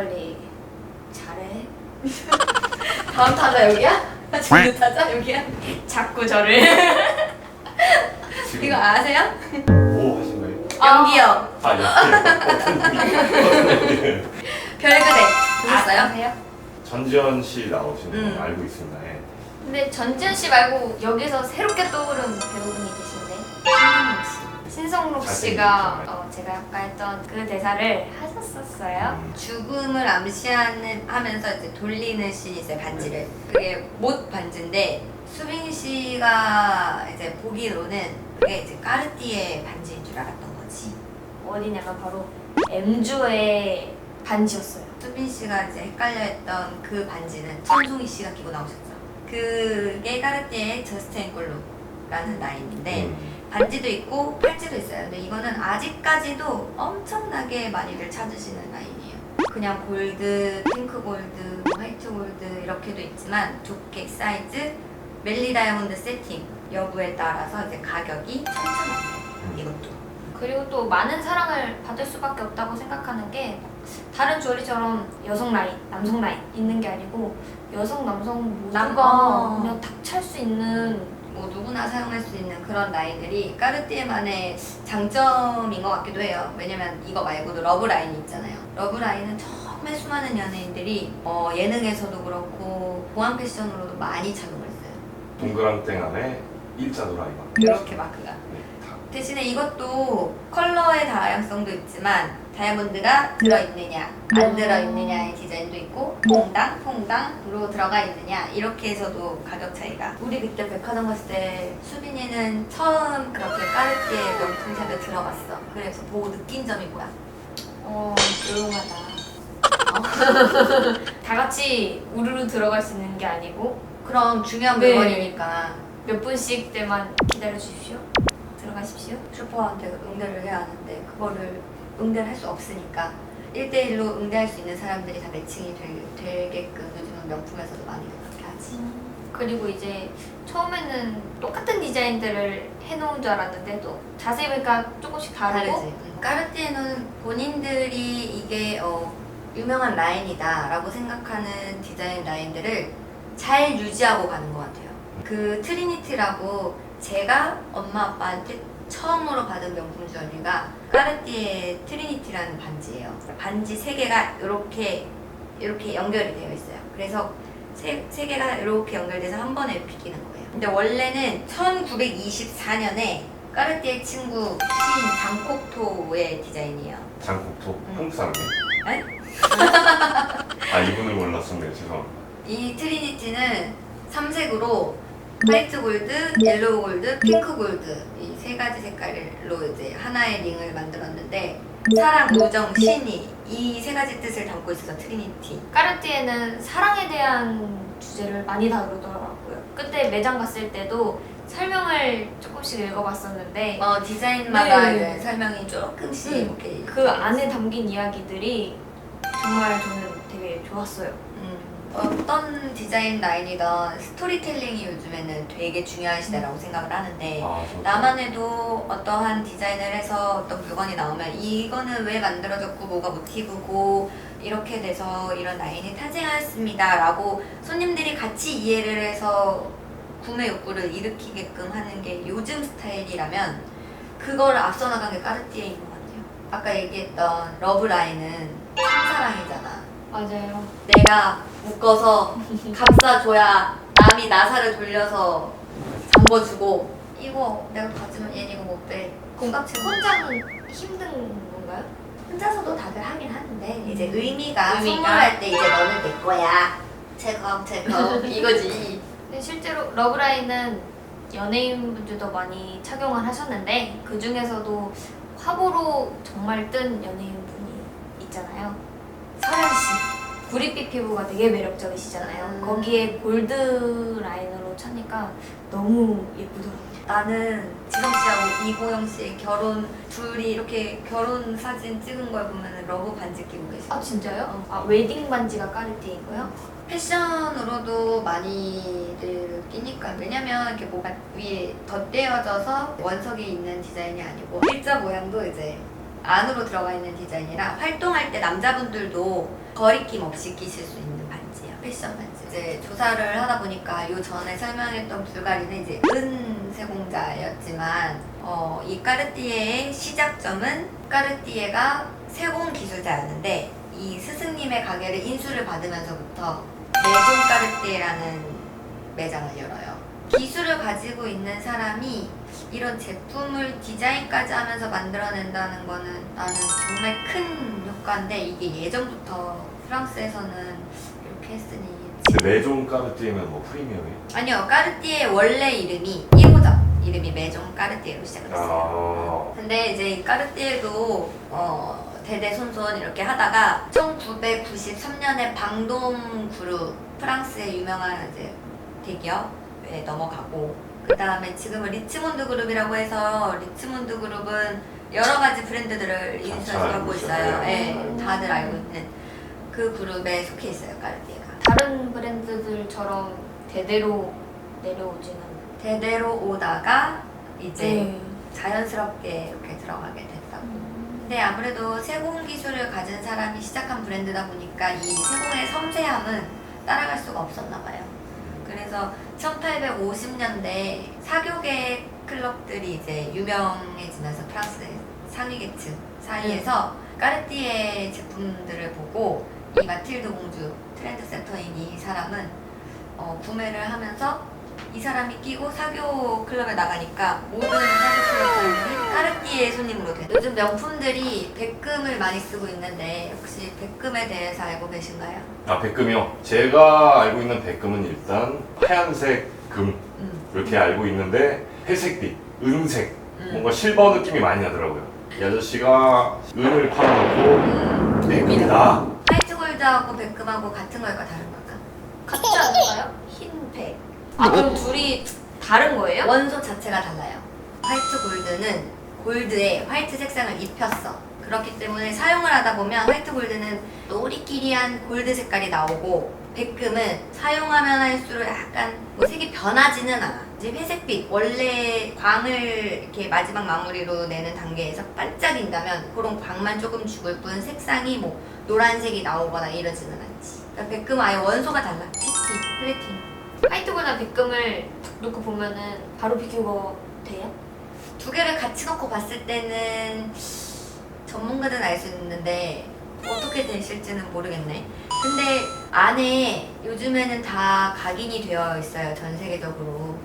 관리 잘해. 다음 타자 여기야? 지금 타자 여기야? 자꾸 저를. 지금 이거 아세요? 뭐 하신 거예요? 연기요. 아, 네. 별그대. 보셨어요? 아세요? 전지현 씨 나오신 거 음. 알고 있습니다. 예. 근데 전지현 씨 말고 여기서 새롭게 떠오른 배우분이 계신데 신성록 씨. 신성록. 씨가 어, 제가 아까 했던 그 대사를 하셨었어요. 음. 죽음을 암시하는 하면서 이제 돌리는 씬이 있어요 반지를 그게 못 반지인데 수빈 씨가 이제 보기로는 그게 이제 까르띠에 반지인 줄 알았던 거지 어디냐면 바로 M주의 반지였어요. 수빈 씨가 이제 헷갈려했던 그 반지는 천송이 씨가 끼고 나오셨죠 그게 까르띠에 저스트 앵콜로라는 라인인데 음. 반지도 있고 팔찌도 있어요. 근데 이거는 아직까지도 엄청나게 많이들 찾으시는 라인이에요. 그냥 골드, 핑크 골드, 뭐 화이트 골드 이렇게도 있지만 두께, 사이즈, 멜리 다이아몬드 세팅 여부에 따라서 이제 가격이 천차만별. 음. 이것도. 그리고 또 많은 사랑을 받을 수밖에 없다고 생각하는 게 다른 조리처럼 여성 라인, 남성 라인 있는 게 아니고 여성, 남성 모두가 남- 그냥 탁 찰 수 있는 뭐 누구나 사용할 수 있는 그런 라인들이 까르띠에만의 장점인 것 같기도 해요. 왜냐면 이거 말고도 러브 라인이 있잖아요. 러브 라인은 정말 수많은 연예인들이 어, 예능에서도 그렇고 보안 패션으로도 많이 착용을 했어요. 동그랑땡 안에 일자 도라이바. 이렇게 마크가. 네, 다. 대신에 이것도 컬러의 다양성도 있지만 다이아몬드가 들어있느냐 안 들어있느냐의 디자인도 있고 퐁당 퐁당으로 들어가 있느냐 이렇게 해서도 가격 차이가 우리 그때 백화점 갔을 때 수빈이는 처음 그렇게 까르띠에 명품 샵에 들어갔어 그래서 보고 느낀 점이 뭐야? 어, 조용하다. 어. 다 같이 우르르 들어갈 수 있는 게 아니고 그럼 중요한 네. 물건이니까 몇 분씩 때만 기다려 주십시오. 들어가십시오. 슈퍼한테 응대를 해야 하는데 그거를 응대를 할수 없으니까 1대1로 응대할 수 있는 사람들이 다 매칭이 될, 되게끔 요즘은 명품에서도 많이 그렇게 하지. 그리고 이제 처음에는 똑같은 디자인들을 해놓은 줄 알았는데 또 자세히 보니까 조금씩 다르고? 다르지. 음, 까르띠에는 본인들이 이게 어, 유명한 라인이다 라고 생각하는 디자인 라인들을 잘 유지하고 가는 것 같아요. 그 트리니티라고 제가 엄마 아빠한테 처음으로 받은 명품 주얼리가 까르띠에 트리니티라는 반지예요. 반지 세 개가 이렇게 이렇게 연결이 되어 있어요. 그래서 세, 세 개가 이렇게 연결돼서 한 번에 비기는 거예요. 근데 원래는 1924년에 까르띠에 친구 시인 장콕토의 디자인이에요. 장국토 음. 한국 사람이에요. 에? 아 이분을 몰랐었네요. 죄송합니다. 이 트리니티는 삼색으로 화이트 골드, 옐로우 골드, 핑크 골드 이 세 가지 색깔로 이제 하나의 링을 만들었는데 사랑, 우정, 신이 이 세 가지 뜻을 담고 있어서 트리니티. 까르띠에는 사랑에 대한 주제를 많이 다루더라고요. 그때 매장 갔을 때도 설명을 조금씩 읽어봤었는데 어 디자인마다 네. 이제 설명이 조금씩 음, 이렇게 그 안에 담긴 이야기들이 정말 저는 되게 좋았어요. 음, 어떤 디자인 라인이든 스토리텔링이 요즘에는 되게 중요한 시대라고 생각을 하는데 아, 저- 나만 해도 어떠한 디자인을 해서 어떤 물건이 나오면 이거는 왜 만들어졌고 뭐가 모티브고 이렇게 돼서 이런 라인이 탄생하였습니다 라고 손님들이 같이 이해를 해서 구매 욕구를 일으키게끔 하는 게 요즘 스타일이라면 그걸 앞서 나간 게 까르띠에인 것 같아요. 아까 얘기했던 러브라인은 첫사랑이잖아 맞아요. 내가 묶어서 감싸줘야 남이 나사를 돌려서 잠궈주고 이거 내가 가지면 얘는 이거 못 빼 공각채 혼자는 힘든 건가요? 혼자서도 다들 하긴 하는데 이제 의미가, 의미가. 선물할 때 이제 너는 내 거야 체크업 체크업 이거지 근데 실제로 러브라인은 연예인분들도 많이 착용을 하셨는데 그 중에서도 화보로 정말 뜬 연예인분이 있잖아요. 구릿빛 피부가 되게 매력적이시잖아요. 음. 거기에 골드 라인으로 차니까 너무 예쁘더라고요. 나는 지성 씨하고 이고영 씨의 결혼 둘이 이렇게 결혼 사진 찍은 걸 보면 러브 반지 끼고 계시고 아 진짜요? 아 웨딩 반지가 까르띠에인거요? 패션으로도 많이들 끼니까 왜냐면 이렇게 뭐가 위에 덧대어져서 원석이 있는 디자인이 아니고 일자 모양도 이제 안으로 들어가 있는 디자인이라 활동할 때 남자분들도 거리낌 없이 끼실 수 있는 반지예요. 패션 반지. 이제 조사를 하다 보니까 요 전에 설명했던 불가리는 이제 은 세공자였지만 어, 이 까르띠에의 시작점은 까르띠에가 세공 기술자였는데 이 스승님의 가게를 인수를 받으면서부터 내종 까르띠에라는 매장을 열어요. 기술을 가지고 있는 사람이 이런 제품을 디자인까지 하면서 만들어낸다는 거는 나는 정말 큰 효과인데 이게 예전부터 프랑스에서는 이렇게 했으니 근데 메종 까르띠에면 뭐 프리미엄이? 아니요 까르띠에 원래 이름이 1호점 이름이 메종 까르띠에로 시작을 했어요 아, 근데 이제 이 까르띠에도 어, 대대손손 이렇게 하다가 1993년에 방돔 그룹 프랑스의 유명한 이제 대기업에 넘어가고 그 다음에 지금은 리치몬드 그룹이라고 해서 리치몬드 그룹은 여러 가지 브랜드들을 잘 인수하고 알고 있어요. 예, 다들 알고 있는 그 그룹에 속해 있어요, 까르띠에가. 다른 브랜드들처럼 대대로 내려오지는 대대로 오다가 이제 네. 자연스럽게 이렇게 들어가게 됐다고. 음. 근데 아무래도 세공 기술을 가진 사람이 시작한 브랜드다 보니까 이 세공의 섬세함은 따라갈 수가 없었나 봐요. 그래서 1850년대 사교계 클럽들이 이제 유명해지면서 프랑스 상위 계층 사이에서 까르띠에 제품들을 보고 이 마틸드 공주 트렌드 센터인 이 사람은 어, 구매를 하면서 이 사람이 끼고 사교 클럽에 나가니까 모든 사교 클럽 사람들이 까르띠에 손님으로 돼. 요즘 명품들이 백금을 많이 쓰고 있는데 혹시 백금에 대해서 알고 계신가요? 아 백금이요? 제가 알고 있는 백금은 일단 하얀색 금 음. 이렇게 알고 있는데 회색빛, 은색, 음. 뭔가 실버 느낌이 많이 나더라고요. 이 아저씨가 은을 팔아놓고 음. 백금이다. 화이트 골드하고 백금하고 같은 걸까 다른 걸까? 같지 않을까요? 흰 백. 아 그럼 둘이 다른 거예요? 원소 자체가 달라요. 화이트 골드는 골드에 화이트 색상을 입혔어. 그렇기 때문에 사용을 하다 보면 화이트 골드는 노리끼리한 골드 색깔이 나오고 백금은 사용하면 할수록 약간 뭐 색이 변하지는 않아. 이제 회색빛 원래 광을 이렇게 마지막 마무리로 내는 단계에서 반짝인다면 그런 광만 조금 죽을 뿐 색상이 뭐 노란색이 나오거나 이러지는 않지. 그러니까 백금 아예 원소가 달라. PT, 플래티넘. 화이트고나 백금을 딱 놓고 보면은 바로 비교가 돼요? 두 개를 같이 놓고 봤을 때는 전문가들은 알 수 있는데 어떻게 되실지는 모르겠네. 근데 안에 요즘에는 다 각인이 되어 있어요. 전 세계적으로.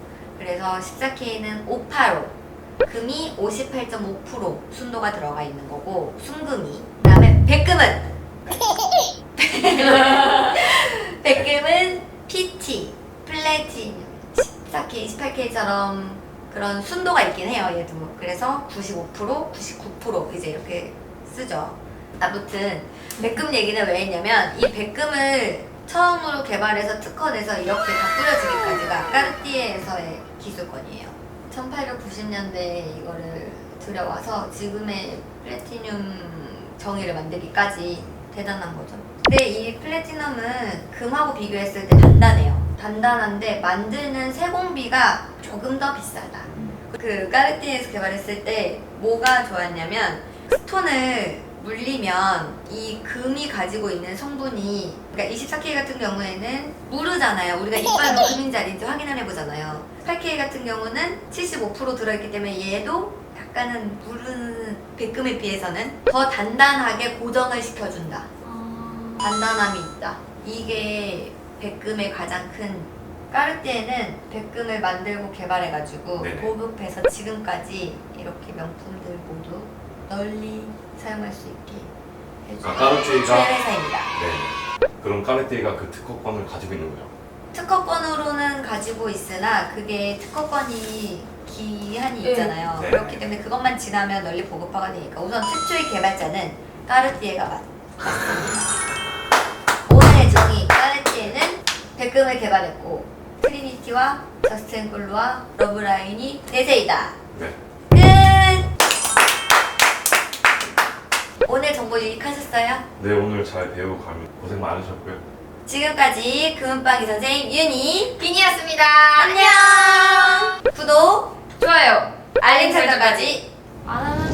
그래서 14K는 585. 금이 58.5% 순도가 들어가 있는 거고 순금이 그다음에 백금은 백금은 PT 플래티늄 14K, 18K처럼 그런 순도가 있긴 해요, 얘도. 그래서 95%, 99% 이제 이렇게 쓰죠. 아무튼 백금 얘기는 왜 했냐면 이 백금을 처음으로 개발해서 특허내서 이렇게 다 뿌려지기까지가 까르띠에에서의 기술권이에요. 1890년대에 이거를 들여와서 지금의 플래티늄 정의를 만들기까지 대단한 거죠. 근데 이 플래티넘은 금하고 비교했을 때 단단해요. 단단한데 만드는 세공비가 조금 더 비싸다. 그 까르띠에에서 개발했을 때 뭐가 좋았냐면 스톤을 물리면 이 금이 가지고 있는 성분이 그러니까 24K 같은 경우에는 무르잖아요. 우리가 이빨로 금인지 아닌지 확인을 해보잖아요. 8K 같은 경우는 75% 들어있기 때문에 얘도 약간은 무르는 백금에 비해서는 더 단단하게 고정을 시켜준다. 아... 단단함이 있다. 이게 백금의 가장 큰 까르띠에는 백금을 만들고 개발해가지고 네네. 보급해서 지금까지 이렇게 명품들 모두 널리 사용할 수 있게 해주는 아, 최 회사입니다. 네. 그럼 까르띠에가 그 특허권을 가지고 있는 거죠. 특허권으로는 가지고 있으나 그게 특허권이 기한이 네. 있잖아요. 네. 그렇기 때문에 그것만 지나면 널리 보급화가 되니까 우선 최초의 개발자는 까르띠에가 맞, 맞습니다. 오늘의 정의 까르띠에는 백금을 개발했고 트리니티와 저스틴 꿀루와 러브라인이 대세이다. 네. 오늘 정보 유익하셨어요? 네 오늘 잘 배우고 가면 고생 많으셨고요. 지금까지 금은방이 선생 윤희 빈이었습니다. 안녕! 구독, 좋아요. 알림 설정까지 아...